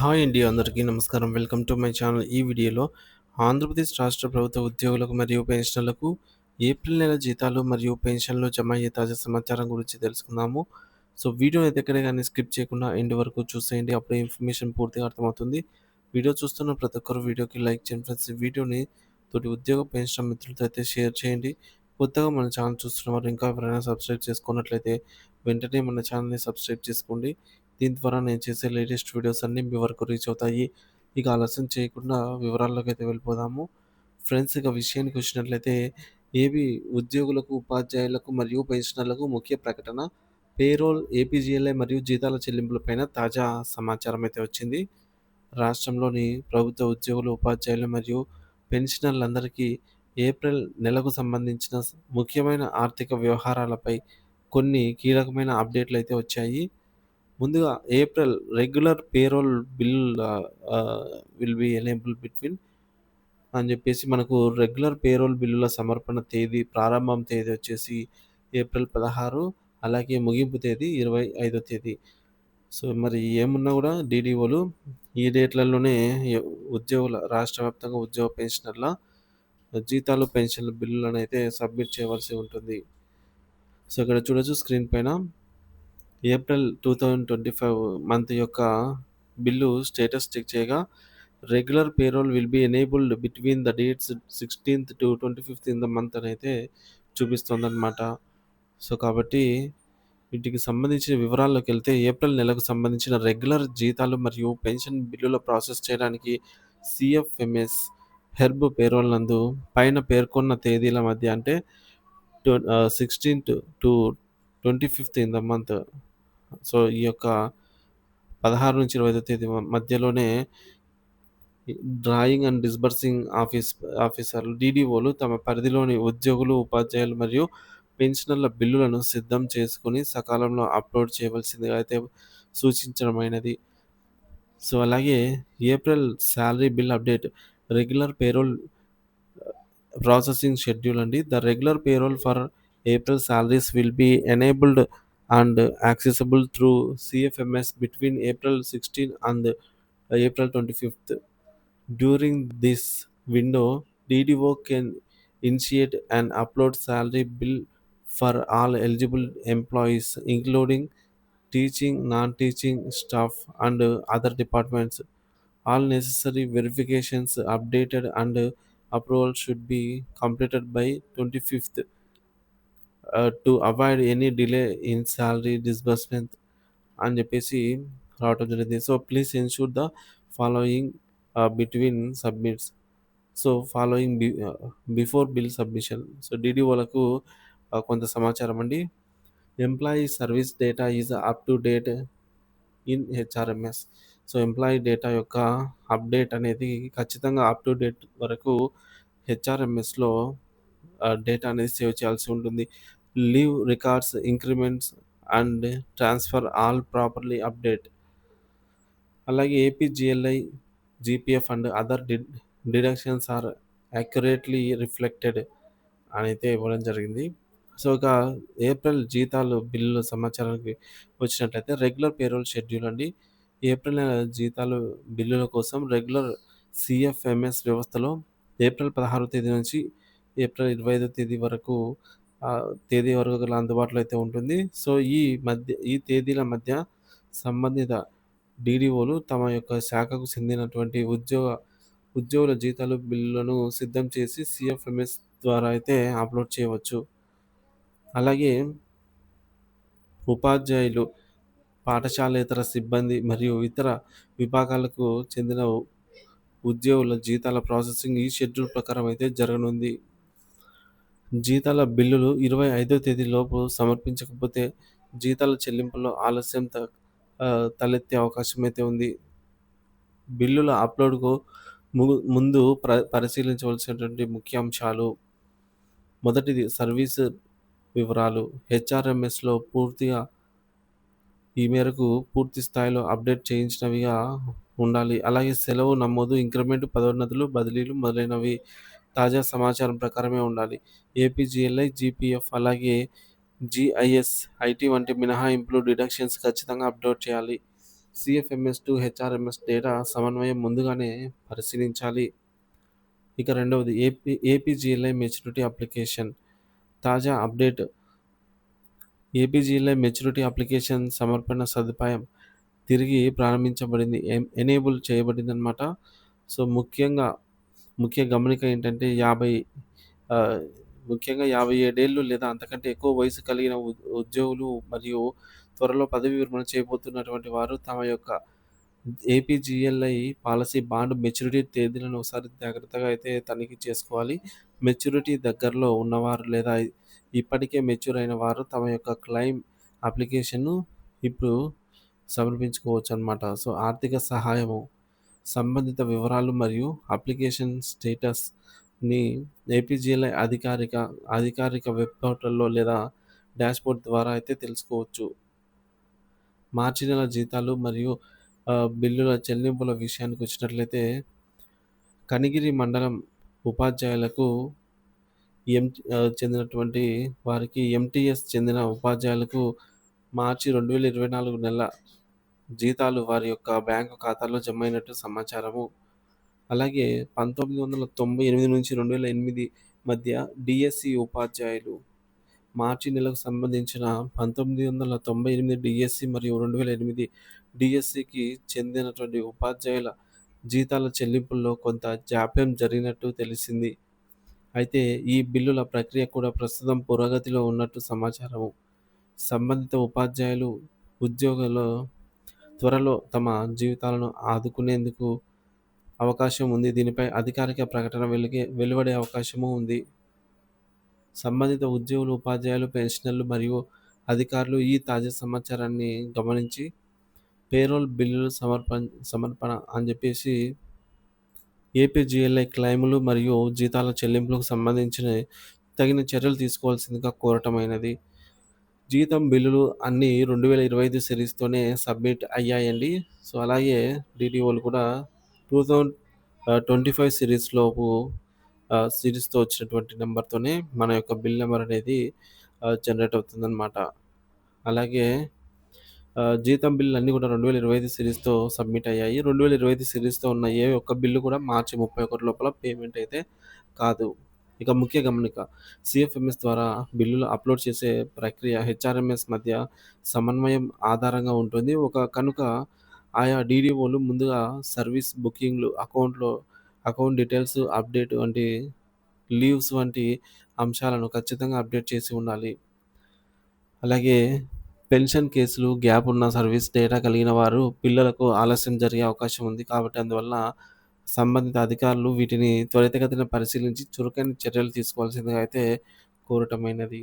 Hi అండి అందరికీ నమస్కారం. Welcome to my channel. ఈ వీడియోలో ఆంధ్రప్రదేశ్ రాష్ట్ర ప్రభుత్వ ఉద్యోగులకు మరియు పెన్షనర్లకు ఏప్రిల్ నెల జీతాలు మరియు పెన్షన్లు జమ అయ్యే తాజా సమాచారం గురించి తెలుసుకుందాము. సో వీడియో అయితే ఎక్కడ కానీ స్కిప్ చేయకుండా ఎండ్ వరకు చూసేయండి. అప్పుడు ఇన్ఫర్మేషన్ పూర్తిగా అర్థమవుతుంది. వీడియో చూస్తున్న ప్రతి ఒక్కరు వీడియోకి లైక్ చేయండి ఫ్రెండ్స్. ఈ వీడియోని తోటి ఉద్యోగ పెన్షన్ మిత్రులతో అయితే షేర్ చేయండి. కొత్తగా మన ఛానల్ చూస్తున్న వారు ఇంకా ఎవరైనా సబ్స్క్రైబ్ చేసుకున్నట్లయితే వెంటనే మన ఛానల్ని సబ్స్క్రైబ్ చేసుకోండి. దీని ద్వారా నేను చేసే లేటెస్ట్ వీడియోస్ అన్నీ మీ వరకు రీచ్ అవుతాయి. ఇక ఆలస్యం చేయకుండా వివరాల్లోకి అయితే వెళ్ళిపోదాము. ఫ్రెండ్స్ ఇక విషయానికి వచ్చినట్లయితే ఏబీ ఉద్యోగులకు ఉపాధ్యాయులకు మరియు పెన్షనర్లకు ముఖ్య ప్రకటన పేరోల్ ఏపీజీఎల్ఐ మరియు జీతాల చెల్లింపులపైన తాజా సమాచారం అయితే వచ్చింది. రాష్ట్రంలోని ప్రభుత్వ ఉద్యోగులు ఉపాధ్యాయులు మరియు పెన్షనర్లందరికీ ఏప్రిల్ నెలకు సంబంధించిన ముఖ్యమైన ఆర్థిక వ్యవహారాలపై కొన్ని కీలకమైన అప్డేట్లు అయితే వచ్చాయి. ముందుగా April regular payroll bill will be enable between అని చెప్పేసి మనకు రెగ్యులర్ పేరోల్ బిల్లుల సమర్పణ తేదీ ప్రారంభం తేదీ వచ్చేసి ఏప్రిల్ పదహారు అలాగే ముగింపు తేదీ ఇరవై ఐదో తేదీ. సో మరి ఏమున్నా కూడా డీడీఓలు ఈ డేట్లలోనే ఉద్యోగుల రాష్ట్ర వ్యాప్తంగా ఉద్యోగ పెన్షనర్ల జీతాలు పెన్షన్ల బిల్లులను అయితే సబ్మిట్ చేయవలసి ఉంటుంది. సో ఇక్కడ చూడొచ్చు స్క్రీన్ పైన. April two thousand twenty five month యొక్క బిల్లు స్టేటస్ చెక్ చేయగా regular payroll will be enabled between the dates sixteenth to twenty fifth in the month అని అయితే చూపిస్తుందన్నమాట. సో కాబట్టి వీటికి సంబంధించిన వివరాల్లోకి వెళ్తే ఏప్రిల్ నెలకు సంబంధించిన రెగ్యులర్ జీతాలు మరియు పెన్షన్ బిల్లుల ప్రాసెస్ చేయడానికి సిఎఫ్ఎంఎస్ హెర్బ్ పేరోల్ నందు పైన పేర్కొన్న తేదీల మధ్య అంటే sixteenth to twenty fifth in the month so ఈ యొక్క పదహారు నుంచి ఇరవై ఐదో తేదీ మధ్యలోనే డ్రాయింగ్ అండ్ డిస్బర్సింగ్ ఆఫీస్ ఆఫీసర్లు డీడీఓలు తమ పరిధిలోని ఉద్యోగులు ఉపాధ్యాయులు మరియు పెన్షనర్ల బిల్లులను సిద్ధం చేసుకుని సకాలంలో అప్లోడ్ చేయవలసిందిగా అయితే సూచించడమైనది. సో అలాగే April salary bill update regular payroll processing schedule అండి. The regular payroll for April salaries will be enabled and accessible through CFMS between April 16 and uh, April 25th. During this window, DDO can initiate and upload salary bill for all eligible employees, including teaching, non-teaching staff, and other departments. All necessary verifications updated and approval should be completed by 25th to avoid any delay in salary disbursement అని చెప్పేసి రావటం జరిగింది. So please ensure the following between submits so following be before bill submission so డీడీఓలకు కొంత సమాచారం అండి. Employee service data is up to date in HRMS so employee data యొక్క update అనేది ఖచ్చితంగా అప్ టు డేట్ వరకు హెచ్ఆర్ఎంఎస్లో డేటా అనేది save చేయాల్సి ఉంటుంది. Leave records increments and transfer all properly update. అలాగే APGLI GPF and other D deductions are accurately reflected అని అయితే ఇవ్వడం జరిగింది. సో ఇక ఏప్రిల్ జీతాలు బిల్లుల సమాచారానికి వచ్చినట్లయితే రెగ్యులర్ పేరోల్ షెడ్యూల్ అండి. ఏప్రిల్ నెల జీతాలు బిల్లుల కోసం రెగ్యులర్ సిఎఫ్ఎంఎస్ వ్యవస్థలో ఏప్రిల్ పదహారో తేదీ నుంచి ఏప్రిల్ ఇరవై ఐదో తేదీ వరకు తేదీ వరకు గల అందుబాటులో అయితే ఉంటుంది. సో ఈ మధ్య ఈ తేదీల మధ్య సంబంధిత డీడీఓలు తమ యొక్క శాఖకు చెందినటువంటి ఉద్యోగ ఉద్యోగుల జీతాలు బిల్లులను సిద్ధం చేసి సిఎఫ్ఎంఎస్ ద్వారా అయితే అప్లోడ్ చేయవచ్చు. అలాగే ఉపాధ్యాయులు పాఠశాలేతర సిబ్బంది మరియు ఇతర విభాగాలకు చెందిన ఉద్యోగుల జీతాల ప్రాసెసింగ్ ఈ షెడ్యూల్ ప్రకారం అయితే జరగనుంది. జీతాల బిల్లులు ఇరవై ఐదో తేదీలోపు సమర్పించకపోతే జీతాల చెల్లింపులో ఆలస్యం త తలెత్తే అవకాశం అయితే ఉంది. బిల్లుల అప్లోడ్కు ము ముందు ప్ర పరిశీలించవలసినటువంటి ముఖ్య అంశాలు మొదటిది సర్వీస్ వివరాలు. హెచ్ఆర్ఎంఎస్లో పూర్తిగా ఈ మేరకు పూర్తి స్థాయిలో అప్డేట్ చేయించినవిగా ఉండాలి. అలాగే సెలవు నమోదు ఇంక్రిమెంట్ పదోన్నతులు బదిలీలు మొదలైనవి తాజా సమాచారం ప్రకారమే ఉండాలి ఏపీజీఎల్ఐ జీపీఎఫ్ అలాగే జీఐఎస్ ఐటీ వంటి మినహాయింపులు డిడక్షన్స్ ఖచ్చితంగా అప్లోడ్ చేయాలి సిఎఫ్ఎంఎస్ టు హెచ్ఆర్ఎంఎస్ డేటా సమన్వయం ముందుగానే పరిశీలించాలి. ఇక రెండవది ఏపీ ఏపీజీఎల్ఐ మెచ్యూరిటీ అప్లికేషన్ తాజా అప్డేట్ ఏపీజీఎల్ఐ మెచ్యూరిటీ అప్లికేషన్ సమర్పణ సదుపాయం తిరిగి ప్రారంభించబడింది. ఎం ఎనేబుల్ చేయబడిందనమాట. సో, ముఖ్యంగా ముఖ్య గమనిక ఏంటంటే యాభై ముఖ్యంగా యాభై ఏడేళ్ళు లేదా అంతకంటే ఎక్కువ వయసు కలిగిన ఉ ఉద్యోగులు మరియు త్వరలో పదవీ విరమణ చేయబోతున్నటువంటి వారు తమ యొక్క ఏపీజీఎల్ఐ పాలసీ బాండ్ మెచ్యూరిటీ తేదీలను ఒకసారి జాగ్రత్తగా అయితే తనిఖీ చేసుకోవాలి. మెచ్యూరిటీ దగ్గరలో ఉన్నవారు లేదా ఇప్పటికే మెచ్యూర్ అయిన వారు తమ యొక్క క్లెయిమ్ అప్లికేషన్‌ను ఇప్పుడు సమర్పించుకోవచ్చు అనమాట సో, ఆర్థిక సహాయము, సంబంధిత వివరాలు మరియు అప్లికేషన్ స్టేటస్‌ని ఏపీజీఎల్ఐ అధికారిక అధికారిక వెబ్ పోర్టల్‌లో లేదా డాష్‌బోర్డ్ ద్వారా అయితే తెలుసుకోవచ్చు. మార్చి నెల జీతాలు మరియు బిల్లుల చెల్లింపుల విషయానికి వచ్చినట్లయితే కనిగిరి మండలం ఉపాధ్యాయులకు ఎం చెందినటువంటి వారికి ఎంటీఎస్ చెందిన ఉపాధ్యాయులకు మార్చి 2024 నెల జీతాలు వారి యొక్క బ్యాంకు ఖాతాలో జమ అయినట్టు సమాచారము. అలాగే 1998-2008 మధ్య డిఎస్సి ఉపాధ్యాయులు మార్చి నెలకు సంబంధించిన 1998 డీఎస్సీ మరియు రెండు వేల ఎనిమిది డిఎస్సికి చెందినటువంటి ఉపాధ్యాయుల జీతాల చెల్లింపుల్లో కొంత జాప్యం జరిగినట్టు తెలిసింది. అయితే ఈ బిల్లుల ప్రక్రియ కూడా ప్రస్తుతం పురోగతిలో ఉన్నట్టు సమాచారము. సంబంధిత ఉపాధ్యాయులు, ఉద్యోగులు త్వరలో తమ జీవితాలను ఆదుకునేందుకు అవకాశం ఉంది. దీనిపై అధికారిక ప్రకటన వెలుగే వెలువడే అవకాశము ఉంది. సంబంధిత ఉద్యోగులు, ఉపాధ్యాయులు, పెన్షనర్లు మరియు అధికారులు ఈ తాజా సమాచారాన్ని గమనించి పేరోల్ బిల్లులు సమర్పణ సమర్పణ అని చెప్పేసి ఏపీజీఎల్ఐ క్లైములు మరియు జీతాల చెల్లింపులకు సంబంధించిన తగిన చర్యలు తీసుకోవాల్సిందిగా కోరటమైనది. జీతం బిల్లులు అన్నీ 2025 సిరీస్‌తోనే సబ్మిట్ అయ్యాయండి. సో, అలాగే డీడీఓలు కూడా 2025 సిరీస్‌లోపు సిరీస్‌తో వచ్చినటువంటి నెంబర్తోనే మన యొక్క బిల్ నెంబర్ అనేది జనరేట్ అవుతుందన్నమాట అలాగే జీతం బిల్లు అన్నీ కూడా 2025 సిరీస్‌తో సబ్మిట్ అయ్యాయి. 2025 సిరీస్‌తో ఉన్న ఏ ఒక్క బిల్లు కూడా మార్చి 31 లోపల పేమెంట్ అయితే కాదు. ఇక ముఖ్య గమనిక సిఎఫ్ఎంఎస్ ద్వారా బిల్లులు అప్లోడ్ చేసే ప్రక్రియ హెచ్ఆర్ఎంఎస్ మధ్య సమన్వయం ఆధారంగా ఉంటుంది. ఒక కనుక ఆయా డీడీఓలు ముందుగా సర్వీస్ బుకింగ్‌లు, అకౌంట్‌లో అకౌంట్ డీటెయిల్స్ అప్డేట్ వంటి లీవ్స్ వంటి అంశాలను ఖచ్చితంగా అప్డేట్ చేసి ఉండాలి. అలాగే పెన్షన్ కేసులు, గ్యాప్ ఉన్న సర్వీస్ డేటా కలిగిన వారు పిల్లలకు ఆలస్యం జరిగే అవకాశం ఉంది. కాబట్టి అందువల్ల సంబంధిత అధికారులు వీటిని త్వరితగతిన పరిశీలించి చురుకైన చర్యలు తీసుకోవాల్సిందిగా అయితే కోరటమైనది.